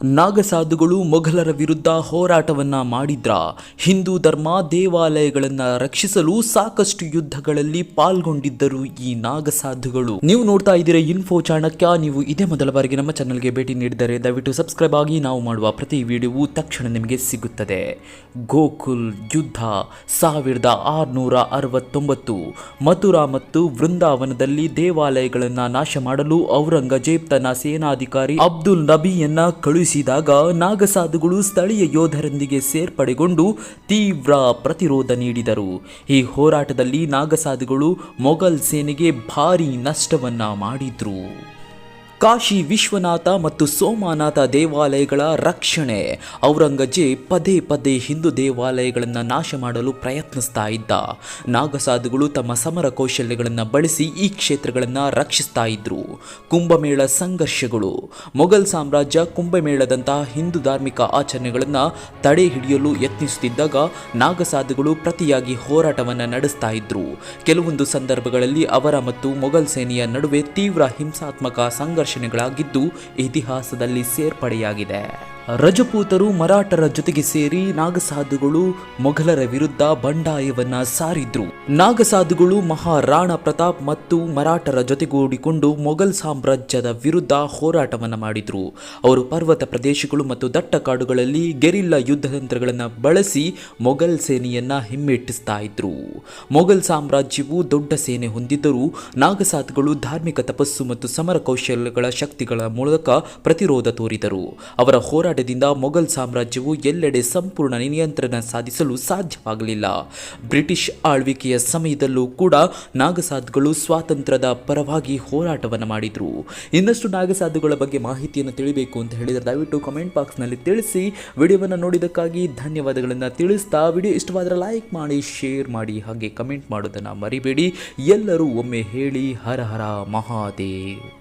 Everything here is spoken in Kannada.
ನಾಗಸಾಧುಗಳು ಮೊಘಲರ ವಿರುದ್ಧ ಹೋರಾಟವನ್ನ ಮಾಡಿದ್ರ? ಹಿಂದೂ ಧರ್ಮ ದೇವಾಲಯಗಳನ್ನ ರಕ್ಷಿಸಲು ಸಾಕಷ್ಟು ಯುದ್ಧಗಳಲ್ಲಿ ಪಾಲ್ಗೊಂಡಿದ್ದರು ಈ ನಾಗಸಾಧುಗಳು. ನೀವು ನೋಡ್ತಾ ಇದ್ದೀರಾ ಇನ್ಫೋ ಚಾಣಕ್ಯ, ನೀವು ಇದೇ ಮೊದಲ ಬಾರಿಗೆ ನಮ್ಮ ಚಾನಲ್ಗೆ ಭೇಟಿ ನೀಡಿದರೆ ದಯವಿಟ್ಟು ಸಬ್ಸ್ಕ್ರೈಬ್ ಆಗಿ ನಾವು ಮಾಡುವ ಪ್ರತಿ ವಿಡಿಯೋವು ತಕ್ಷಣ ನಿಮಗೆ ಸಿಗುತ್ತದೆ. ಗೋಕುಲ್ ಯುದ್ಧ ಸಾವಿರದ ಆರುನೂರ ಅರವತ್ತೊಂಬತ್ತು. ಮಥುರಾ ಮತ್ತು ವೃಂದಾವನದಲ್ಲಿ ದೇವಾಲಯಗಳನ್ನ ನಾಶ ಮಾಡಲು ಔರಂಗಜೇಬ್ ತನ್ನ ಸೇನಾಧಿಕಾರಿ ಅಬ್ದುಲ್ ನಬಿಯನ್ನ ಕಳುಹಿಸಿದಾಗ ನಾಗಸಾಧುಗಳು ಸ್ಥಳೀಯ ಯೋಧರೊಂದಿಗೆ ಸೇರ್ಪಡೆಗೊಂಡು ತೀವ್ರ ಪ್ರತಿರೋಧ ನೀಡಿದರು. ಈ ಹೋರಾಟದಲ್ಲಿ ನಾಗಸಾಧುಗಳು ಮೊಘಲ್ ಸೇನೆಗೆ ಭಾರೀ ನಷ್ಟವನ್ನ ಮಾಡಿದ್ರು. ಕಾಶಿ ವಿಶ್ವನಾಥ ಮತ್ತು ಸೋಮನಾಥ ದೇವಾಲಯಗಳ ರಕ್ಷಣೆ. ಔರಂಗಜೇಬ್ ಪದೇ ಪದೇ ಹಿಂದೂ ದೇವಾಲಯಗಳನ್ನು ನಾಶ ಮಾಡಲು ಪ್ರಯತ್ನಿಸ್ತಾ ಇದ್ದ. ನಾಗಸಾಧುಗಳು ತಮ್ಮ ಸಮರ ಕೌಶಲ್ಯಗಳನ್ನು ಬಳಸಿ ಈ ಕ್ಷೇತ್ರಗಳನ್ನು ರಕ್ಷಿಸ್ತಾ ಇದ್ರು. ಕುಂಭಮೇಳ ಸಂಘರ್ಷಗಳು. ಮೊಘಲ್ ಸಾಮ್ರಾಜ್ಯ ಕುಂಭಮೇಳದಂತಹ ಹಿಂದೂ ಧಾರ್ಮಿಕ ಆಚರಣೆಗಳನ್ನು ತಡೆ ಹಿಡಿಯಲು ಯತ್ನಿಸುತ್ತಿದ್ದಾಗ ನಾಗಸಾಧುಗಳು ಪ್ರತಿಯಾಗಿ ಹೋರಾಟವನ್ನು ನಡೆಸ್ತಾ ಇದ್ರು. ಕೆಲವೊಂದು ಸಂದರ್ಭಗಳಲ್ಲಿ ಅವರ ಮತ್ತು ಮೊಘಲ್ ಸೇನೆಯ ನಡುವೆ ತೀವ್ರ ಹಿಂಸಾತ್ಮಕ ಸಂಘರ್ಷಣೆಗಳಾಗಿದ್ದು ಇತಿಹಾಸದಲ್ಲಿ ಸೇರ್ಪಡೆಯಾಗಿದೆ. ರಜಪೂತರು ಮರಾಠರ ಜೊತೆಗೆ ಸೇರಿ ನಾಗಸಾಧುಗಳು ಮೊಘಲರ ವಿರುದ್ಧ ಬಂಡಾಯವನ್ನ ಸಾರಿದ್ರು. ನಾಗಸಾಧುಗಳು ಮಹಾರಾಣಾ ಪ್ರತಾಪ್ ಮತ್ತು ಮರಾಠರ ಜೊತೆಗೂಡಿಕೊಂಡು ಮೊಘಲ್ ಸಾಮ್ರಾಜ್ಯದ ವಿರುದ್ಧ ಹೋರಾಟವನ್ನ ಮಾಡಿದ್ರು. ಅವರು ಪರ್ವತ ಪ್ರದೇಶಗಳು ಮತ್ತು ದಟ್ಟ ಕಾಡುಗಳಲ್ಲಿ ಗೆರಿಲ್ಲ ಯುದ್ಧತಂತ್ರಗಳನ್ನು ಬಳಸಿ ಮೊಘಲ್ ಸೇನೆಯನ್ನ ಹಿಮ್ಮೆಟ್ಟಿಸ್ತಾ ಇದ್ರು. ಮೊಘಲ್ ಸಾಮ್ರಾಜ್ಯವು ದೊಡ್ಡ ಸೇನೆ ಹೊಂದಿದ್ದರೂ ನಾಗಸಾಧುಗಳು ಧಾರ್ಮಿಕ ತಪಸ್ಸು ಮತ್ತು ಸಮರ ಕೌಶಲ್ಯಗಳ ಶಕ್ತಿಗಳ ಮೂಲಕ ಪ್ರತಿರೋಧ ತೋರಿದರು. ಅವರ ಹೋರಾಟದಿಂದ ಮೊಘಲ್ ಸಾಮ್ರಾಜ್ಯವು ಎಲ್ಲೆಡೆ ಸಂಪೂರ್ಣ ನಿಯಂತ್ರಣ ಸಾಧಿಸಲು ಸಾಧ್ಯವಾಗಲಿಲ್ಲ. ಬ್ರಿಟಿಷ್ ಆಳ್ವಿಕೆಯ ಸಮಯದಲ್ಲೂ ಕೂಡ ನಾಗಸಾಧುಗಳು ಸ್ವಾತಂತ್ರ್ಯದ ಪರವಾಗಿ ಹೋರಾಟವನ್ನು ಮಾಡಿದರು. ಇನ್ನಷ್ಟು ನಾಗಸಾಧುಗಳ ಬಗ್ಗೆ ಮಾಹಿತಿಯನ್ನು ತಿಳಿಬೇಕು ಅಂತ ಹೇಳಿದರೆ ದಯವಿಟ್ಟು ಕಮೆಂಟ್ ಬಾಕ್ಸ್ನಲ್ಲಿ ತಿಳಿಸಿ. ವಿಡಿಯೋವನ್ನು ನೋಡಿದ್ದಕ್ಕಾಗಿ ಧನ್ಯವಾದಗಳನ್ನು ತಿಳಿಸ್ತಾ. ವಿಡಿಯೋ ಇಷ್ಟವಾದರೆ ಲೈಕ್ ಮಾಡಿ ಶೇರ್ ಮಾಡಿ, ಹಾಗೆ ಕಮೆಂಟ್ ಮಾಡೋದನ್ನು ಮರಿಬೇಡಿ. ಎಲ್ಲರೂ ಒಮ್ಮೆ ಹೇಳಿ, ಹರ ಹರ ಮಹಾದೇವ್.